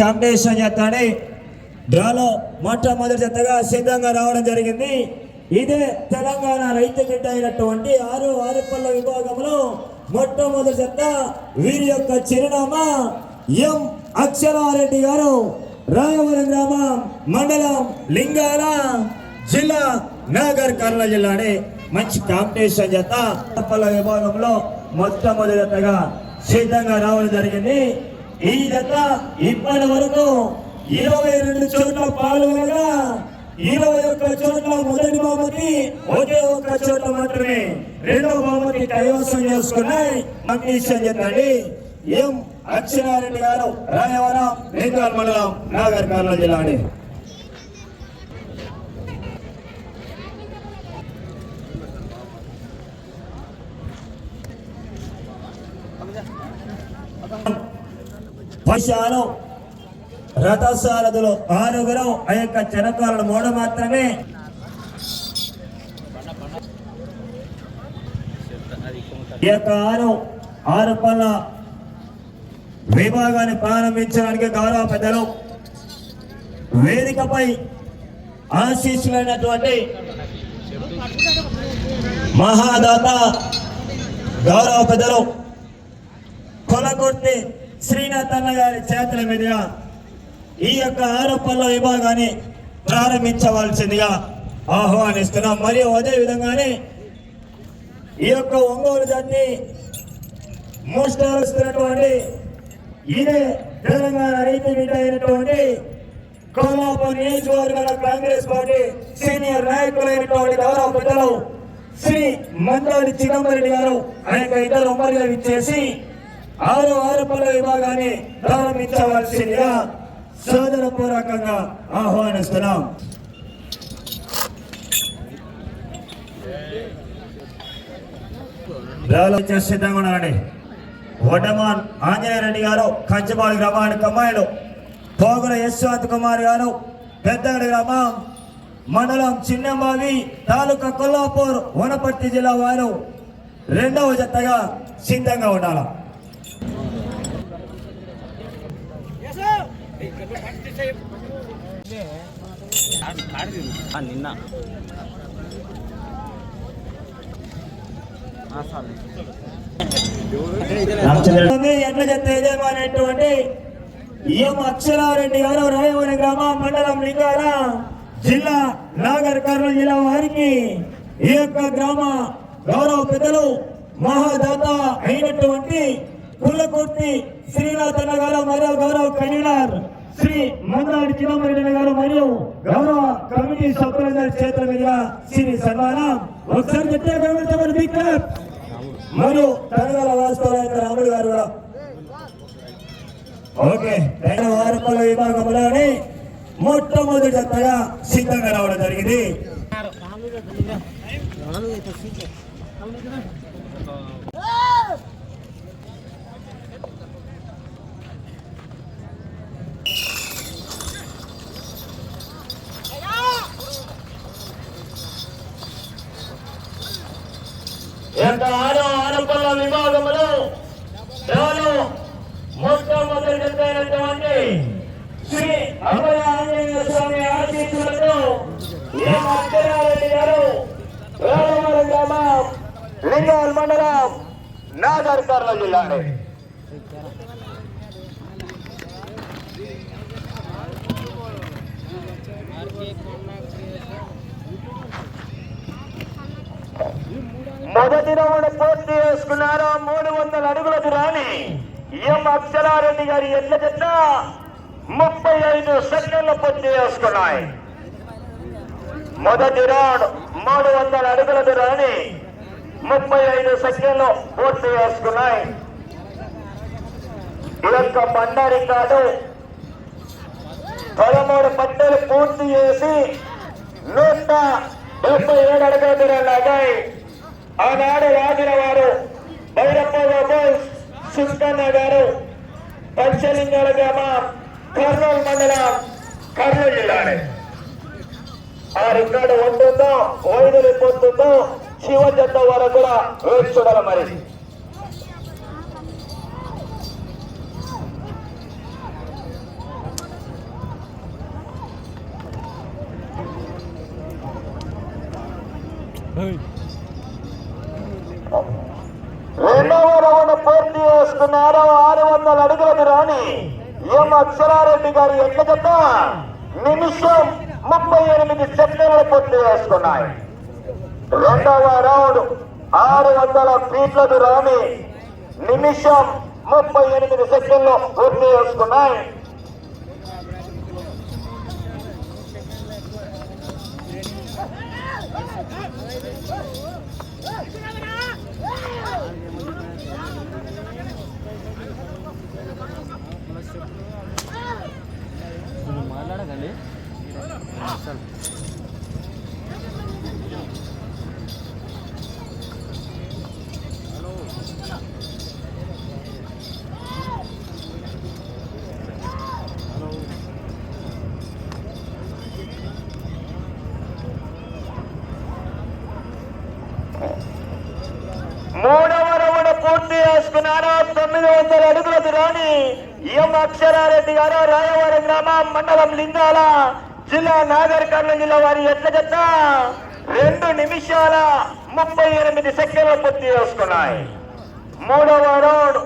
Competition చేస్తాడని డ్రాలో మొట్టమొదటి జతగా సిద్ధంగా రావడం జరిగింది. ఇదే తెలంగాణ రైతు బిడ్డ అయినటువంటి ఆరు ఆరు పళ్ళ విభాగంలో మొట్టమొదటి జత వీరి యొక్క చిరునామా ఎం అక్షరారెడ్డి గారు. రాయవరం గ్రామం మండలం లింగాల జిల్లా నాగర్ కర్నూలు జిల్లానే మంచి కాంపిటీషన్ చేత పళ్ళ విభాగంలో మొట్టమొదటి జతగా సిద్ధంగా రావడం జరిగింది. ఈ జత ఇప్పటి వరకు ఇరవై రెండు చోట్ల పాల్గొనగా ఇరవై ఒక్క చోట్ల మొదటి బహుమతి ఒకే ఒక్క చోట మాత్రమే రెండవ బహుమతి కైవసం చేసుకున్నాయి. కంపిటీషన్ చెప్పండి ఏం అక్షరారెడ్డి గారు రాయవరం లింగాల్ మండలం నాగర్ కర్నూలు జిల్లా విషయాలు రథసారథులు ఆరుగురు ఆ యొక్క జనకాలను మూడు మాత్రమే ఈ యొక్క ఆరు ఆరు పనుల విభాగాన్ని ప్రారంభించడానికి గౌరవ పెద్దలు వేదికపై ఆశీస్సులైనటువంటి మహాదాత గౌరవ పెద్దలు కొలగొట్టి శ్రీనాథ్ అన్న గారి చేతుల మీదుగా ఈ యొక్క ఆరోపణల విభాగాన్ని ప్రారంభించవలసిందిగా ఆహ్వానిస్తున్నాం. మరియు అదే విధంగానే ఈ యొక్క ఒంగోలు జాతిని మోస్తారుస్తున్నటువంటి ఇదే తెలంగాణ రైతు బిడ్డ అయినటువంటి కోలాపూర్ నియోజకవర్గాల కాంగ్రెస్ పార్టీ సీనియర్ నాయకులైనటువంటి గౌరవ పెద్దలు శ్రీ మందాడి చిదంబరెడ్డి గారు అనేక ఇద్దరు ఉమ్మడిగా ఇచ్చేసి ఆరు ఆరు పనుల విభాగాన్ని ప్రారంభించవలసిందిగా సోదర పూర్వకంగా ఆహ్వానిస్తున్నాం. సిద్ధంగా ఉండండి వడ్డమాన్ ఆంజనేయ రెడ్డి గారు కంచబాల్ గ్రామానికి అమ్మాయిలు పోగుల యశ్వంత్ కుమార్ గారు పెద్దగడి గ్రామం మండలం చిన్నబావి తాలూకా కొల్లాపూర్ వనపర్తి జిల్లా వారు రెండవ జతగా సిద్ధంగా ఉండాలి ఆ, నిన్న. ఆ, సార్. అక్షరారెడ్డి గారు రాయవరి గ్రామం మండలం లింగాల జిల్లా నాగర్ కర్నూలు జిల్లా వారికి ఈ యొక్క గ్రామ గౌరవ పెద్దలు మహాదాత అయినటువంటి కుల్లకుర్తి శ్రీనాథ్ అన్న గారు మరియు గౌరవ కన్వీనర్ శ్రీ మందాడి చిదంబరెడ్డి గారు మరియు గౌరవ కమిటీ సభ్యులందరి చేతుల మీద శ్రీ సన్మానం ఒకసారి చెప్తే గౌరవ బిగ్ మరియు తెలంగాణ వాస్తవ రాముడు గారు కూడా ఓకే తెలంగాణ వారపల్ల విభాగంలోని మొట్టమొదటి జతగా సిద్ధంగా రావడం జరిగింది ఈ యొక్క ఆరో ఆరోపణల విభాగంలో ఎవరు? మొట్టమొదటి శ్రీ అభయ ఆంజనేయ స్వామి ఆశీస్సులతో ఎం అక్షరారెడ్డి గారు రామవరం గ్రామం లింగాల్ మండలం నాగర్ కర్నూలు జిల్లా మొదటి రౌండ్ పూర్తి చేసుకున్నారు మూడు వందల అడుగుల దూరాన్ని ఎం అక్షరారెడ్డి గారి ఎట్ల చెత్త ముప్పై ఐదు సెకండ్లు పూర్తి చేసుకున్నాయి. మొదటి రౌండ్ మూడు వందల అడుగుల దూరాన్ని ముప్పై ఐదు సెకండ్లు పూర్తి చేసుకున్నాయి. ఈ యొక్క కాదు రికార్డు పదమూడు పట్టెలు పూర్తి చేసి నూట డెబ్బై ఏడు అడుగుల దూరం లాగాయి ఆనాడు రాజుల వారు భైరప్ప బాబోస్ సుంకన్న గారు పంచలింగాల గ్రామం కర్నూలు మండలం కర్నూలు జిల్లానే. ఆ రికార్డు ఉంటుందో వైద్యులు పొందుతుందో శివ జత వరకు కూడా వేచి మరి? రెడ్డి గారు ఎట్ల నిమిషం ముప్పై ఎనిమిది సెకండ్లు పూర్తి చేసుకున్నాయి. రెండవ రౌండ్ ఆరు వందల ఫీట్లను రాని నిమిషం ముప్పై ఎనిమిది సెకండ్లు పూర్తి చేసుకున్నాయి. మూడవ రౌండ్ పూర్తి చేసుకున్నారు తొమ్మిది వందల అడుగుల దూరాన్ని ఎం అక్షరారెడ్డి గారు రాయవరం గ్రామం మండలం లింగాల. జిల్లా నాగర్ కర్నూలు జిల్లా వారి ఎట్ల జత రెండు నిమిషాల ముప్పై ఎనిమిది సెకండ్లు పూర్తి చేసుకున్నాయి. మూడవ రౌండ్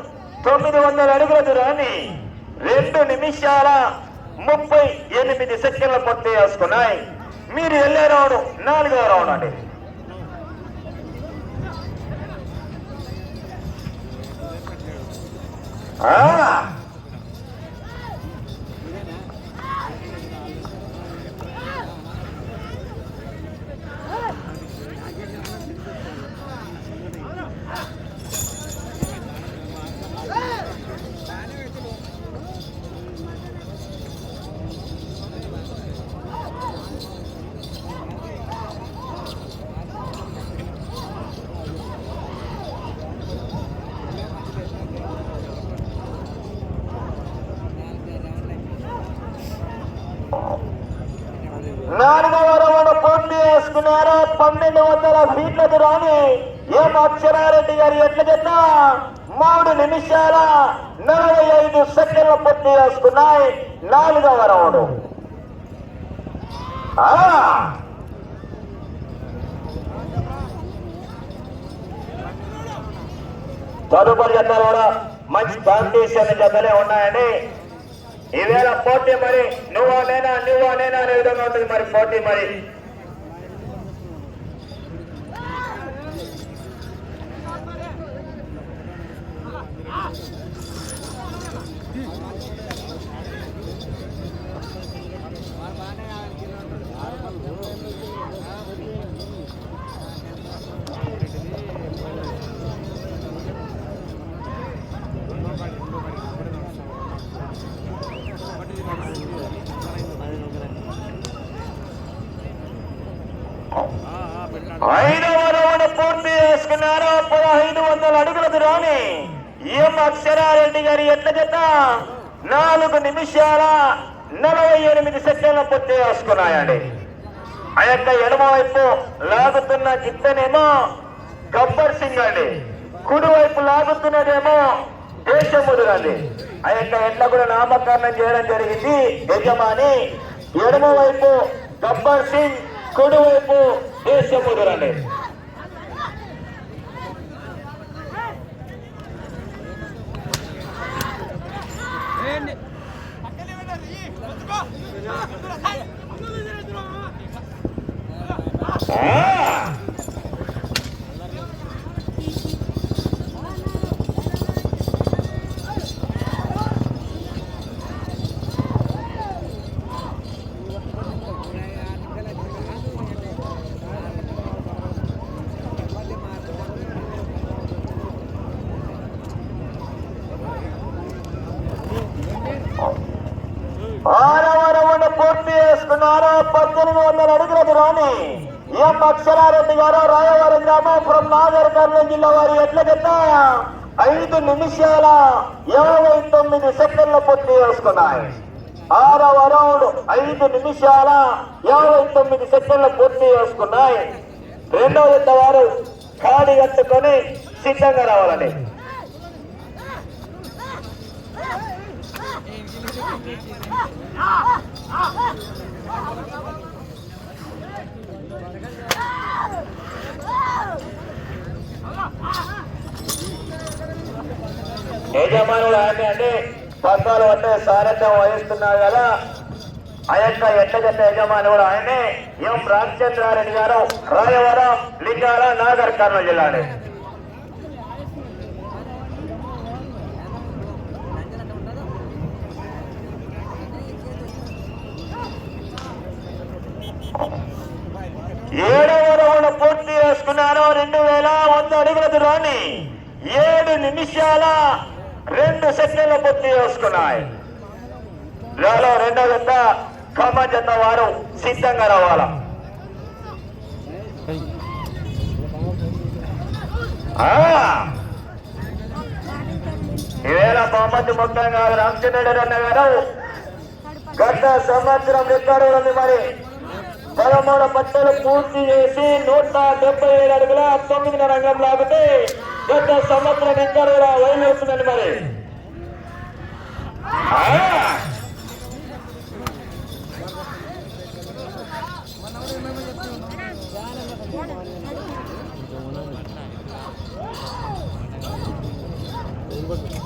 తొమ్మిది వందల అడుగుల దూరాన్ని రెండు నిమిషాల ముప్పై ఎనిమిది సెకండ్లు పూర్తి చేసుకున్నాయి. మీరు వెళ్ళే రౌండ్ నాలుగవ రౌండ్ అండి. ఆ నాలుగవ రౌండ్ పూర్తి పన్నెండు వందల ఫీట్ల దూరాన్ని ఎం అక్షరారెడ్డి గారు ఎట్ల జత మూడు నిమిషాల నలభై ఐదు సెకండ్ల పూర్తి చేసుకున్నాయి. నాలుగవ రౌండ్. తదుపరి జతలు కూడా మంచి కాంపిటీషన్ జతలే ఉన్నాయండి. ఈవేళ పోటీ మరి నువ్వు నేనా నువ్వు నేనా అనే విధంగా ఉంటుంది మరి పోటీ మరి. 啊。ఎం అక్షరారెడ్డి గారి? ఎట్ల జత? నాలుగు నిమిషాల నలభై ఎనిమిది సెకండ్లు పూర్తి చేసుకున్నాయండి ఆ యొక్క ఎడమ వైపు లాగుతున్న జిత్తనేమో గబ్బర్ సింగ్ అండి. కుడివైపు లాగుతున్నదేమో దేశముడు అండి. ఆ యొక్క ఎట్ల కూడా నామకరణం చేయడం జరిగింది. యజమాని ఎడమ వైపు గబ్బర్ సింగ్ కుడివైపు దేశముడు అండి. ఆ! గ్రామం ఫ్రం జిల్లా వారు ఎట్ల ఐదు నిమిషాల ఇరవై తొమ్మిది సెకండ్లు పూర్తి చేసుకున్నాయి. ఆరవ రౌండ్ ఐదు నిమిషాల ఇరవై తొమ్మిది సెకండ్లు పూర్తి చేసుకున్నాయి. రెండవ జత వారు ఖాళీ కట్టుకొని సిద్ధంగా రావాలండి. Ah! యజమానుడు ఆయన అంటే పగ్గాలు అంటే సారథ్యం వహిస్తున్నారు కదా. ఆ యొక్క ఎట్టగట్ట యజమానుడు ఆయనే. ఎం రామచంద్రారెడ్డి గారు రాయవరం లింగాల నాగర్ కర్నూలు జిల్లా ఏడవ రౌండ్ పూర్తి చేసుకున్నారు రెండు వేల వంద అడుగుల దూరాన్ని ఏడు నిమిషాల రెండు సెకండ్లు పూర్తి చేసుకున్నాయి. డ్రాలో రెండో జత ఖమ్మ జత వారు సిద్ధంగా రావాలా? ఈవేళ బహుమతి ముఖ్యంగా రామచంద్రుడు అన్న గారు గత సంవత్సరం రికార్డు ఉంది మరి. పదమూడు పట్టలు పూర్తి చేసి నూట డెబ్బై ఏడు అడుగుల తొమ్మిదిన రంగం లాగితే గత సంవత్సరం రికార్డు కూడా మరి Thank you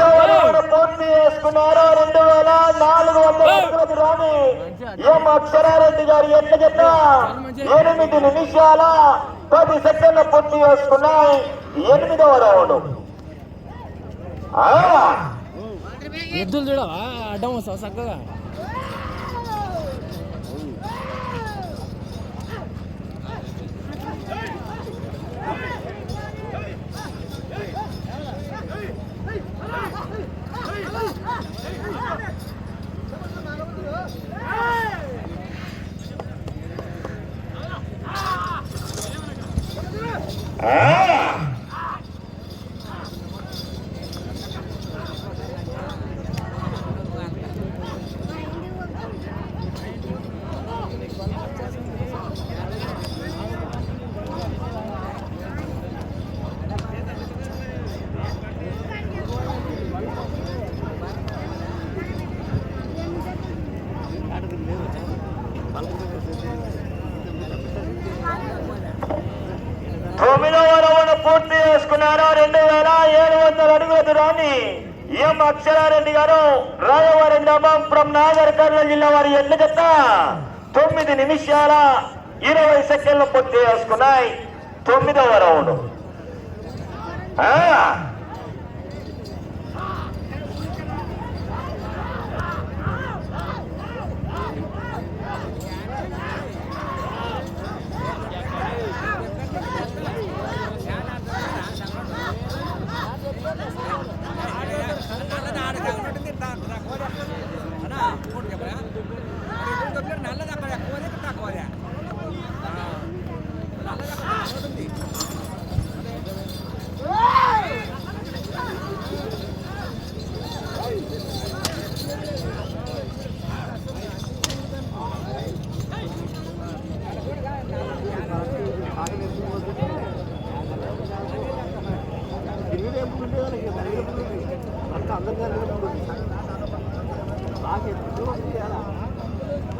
రౌండ్ పూర్తి చేసుకున్నారు రెండు వేల నాలుగు వందల అడుగుల దూరాన్ని ఎం అక్షరారెడ్డి గారి ఎట్ల జత ఎనిమిది నిమిషాల పది సెకండ్లు పూర్తి చేసుకున్నాయి. ఎనిమిదవ రౌండ్! ఎద్దులు చూడవా? అడ్డం వస్తావు? చక్కగా ఆ! తొమ్మిదవ రౌండ్ పూర్తి చేసుకున్నారు రెండు వేల ఏడు వందల అడుగుల దూరాన్ని ఎం అక్షరారెడ్డి గారు రాయవారి గ్రామం ఫ్రమ్ నాగర్ కర్నూలు జిల్లా వారి ఎడ్ల జత తొమ్మిది నిమిషాల ఇరవై సెకండ్లు పూర్తి చేసుకున్నాయి. తొమ్మిదవ రౌండ్.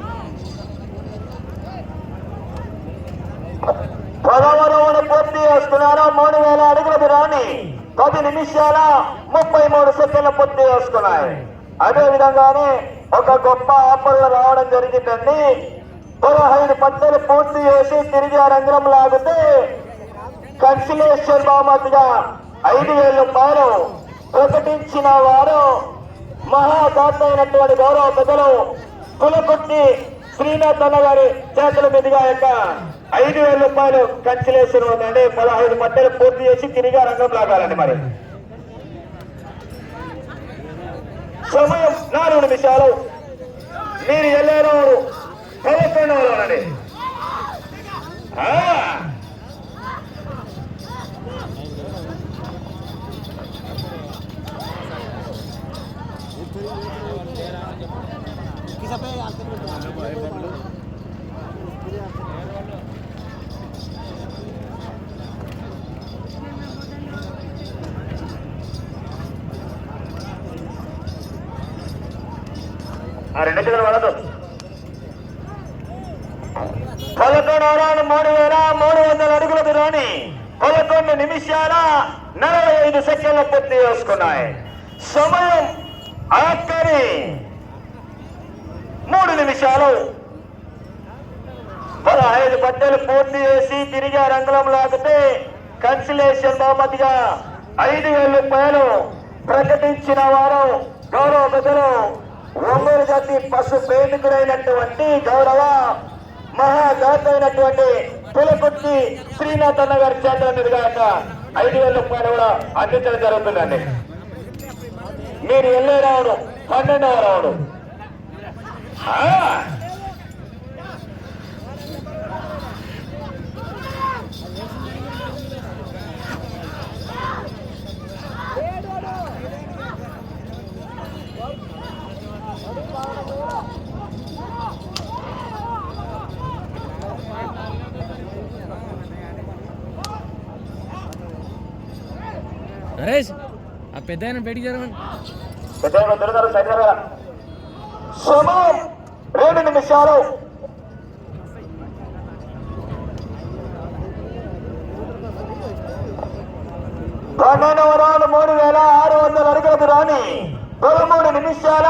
ఆ! పూర్తి చేసుకున్నారు? మూడు వేల అడుగుల దూరాన్ని. పది నిమిషాల ముప్పై మూడు సెకండ్లు పూర్తి చేసుకున్నాయి. అదే విధంగానే ఒక గొప్ప ఆఫర్లు రావడం జరిగిందండి. పదహైదు పట్టలు పూర్తి చేసి తిరిగి ఆ రంగం లాగితే కన్సిలేషన్ బహుమతిగా ఐదు వేల రూపాయలు ప్రకటించిన వారు మహాదాత అయినటువంటి గౌరవ పెద్దలు కులకుర్తి శ్రీనాథ్ అన్న గారి చేతుల మీదుగా యొక్క ఐదు వేల రూపాయలు కన్సిలేషన్ ఉందండి. పదహైదు పట్టలు పూర్తి చేసి తిరిగి రంగం లాగాలండి మరి. సమయం నాలుగు నిమిషాలు. మీరు వెళ్ళారు పదకొండవలోనండి పదకొండు వలదు మూడు వేల మూడు వందల అడుగుల దూరాన్ని పదకొండు నిమిషాల నలభై ఐదు సెకండ్ల పూర్తి చేసుకున్నాయి. సమయం ఆఖరి మూడు నిమిషాలు. పదహైదు పట్టెలు పూర్తి చేసి తిరిగి రంగులం లాగితే కన్సిలేషన్ బహుమతిగా ఐదు వేల రూపాయలు ప్రకటించిన వారు గౌరవ పెద్దలు ఒంగోలు జాతి పశు ప్రేమికుడైనటువంటి గౌరవ మహాదాత అయినటువంటి పులకుర్తి శ్రీనాథ్ అన్న గారి చేతుల మీదుగా ఐదు వేల రూపాయలు కూడా అందించడం జరుగుతుందండి. మీరు వెళ్ళే రావుడు పన్నెండవ రావుడు ఆ! పెద్ద ఆయన బయటికి జరగండి పెద్దలు సమయం రెండు నిమిషాలు పన్నెండు వరాలు మూడు వేల ఆరు వందల అడుగులకు రాని పదమూడు నిమిషాల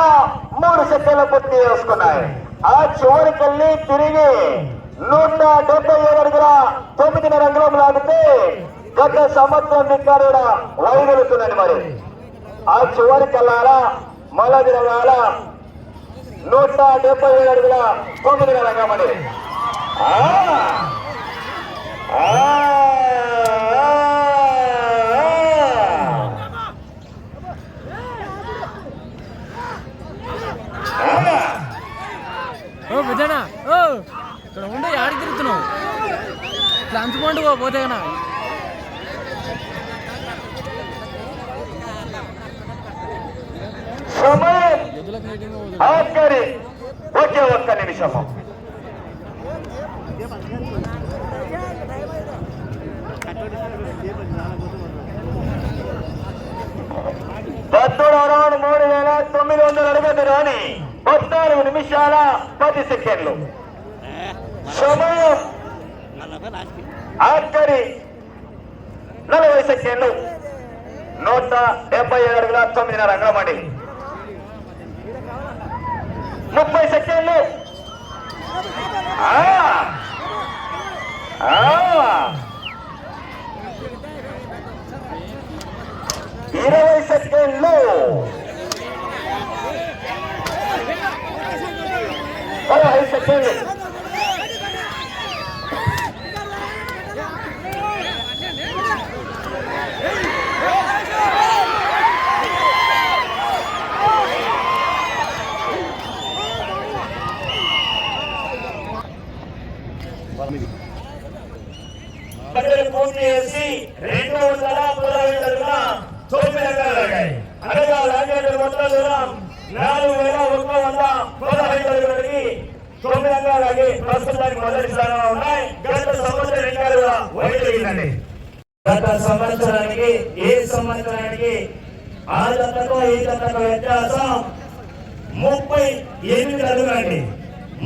మూడు సెకండ్లు పూర్తి చేసుకున్నాయి ఆ చివరికెళ్ళి తిరిగి నూట డెబ్బై ఏడు అడుగుల తొమ్మిదిన్నర అంగుళం లాగితే గత సంవత్సరం దిక్కారు కూడా వైదొలుతుందండి మరి. ఆ చివరికి వెళ్ళాలా? మళ్ళా తిరగాల నూట డెబ్బై ఏడు అడుగుల తొమ్మిదిన్నర రంగమని ఇక్కడ ఉండే ఆడికి తిరుగుతున్నావు? ఇట్లా అంచుకుంటూ పోతే కన్నా. సమయం ఆఖరి ఒకే ఒక్క నిమిషము. పద్దెనిమిది అరవై మూడు వేల తొమ్మిది వందల అడుగులు రాని పద్నాలుగు నిమిషాల పది సెకండ్లు. సమయం ఆఖరి నలభై సెకండ్లు. నూట డెబ్బై ఏడు అడుగుల తొమ్మిదిన్నర అంగమండి ముప్పై సెకండ్లు. ఇరవై సెకండ్లు. పదహైదు సెకండ్లు పట్టలు పూర్తి చేసి రెండు వందల పదహైదు అడుగుల తొమ్మిది అనగా లాగేట మొత్తం దూరం నాలుగు వేల ఒక వంద పదహైదు అడుగులకి తొమ్మిది ప్రస్తుతానికి మొదటి స్థానంలో ఉన్నాయి. గత సంవత్సరం ఎకరాలుగా వైద్యులండి గత సంవత్సరానికి ఏ సంవత్సరానికి ఆ జతకు ఈ జతకు వ్యత్యాసం ముప్పై ఎనిమిది అడుగులండి.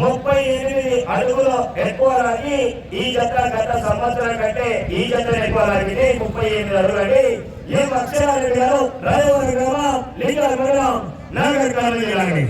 ముప్పై ఎనిమిది అడుగులు ఎక్కువ రాగి ఈ జత గత సంవత్సరం కంటే ఈ జత ఎక్కువ రాగింది ముప్పై ఎనిమిది అడుగులండి. ఈ అక్షరారెడ్డి గారు రాజవరం గ్రామం లింగాల మండలం నాగర్ కాలనీ లాంటి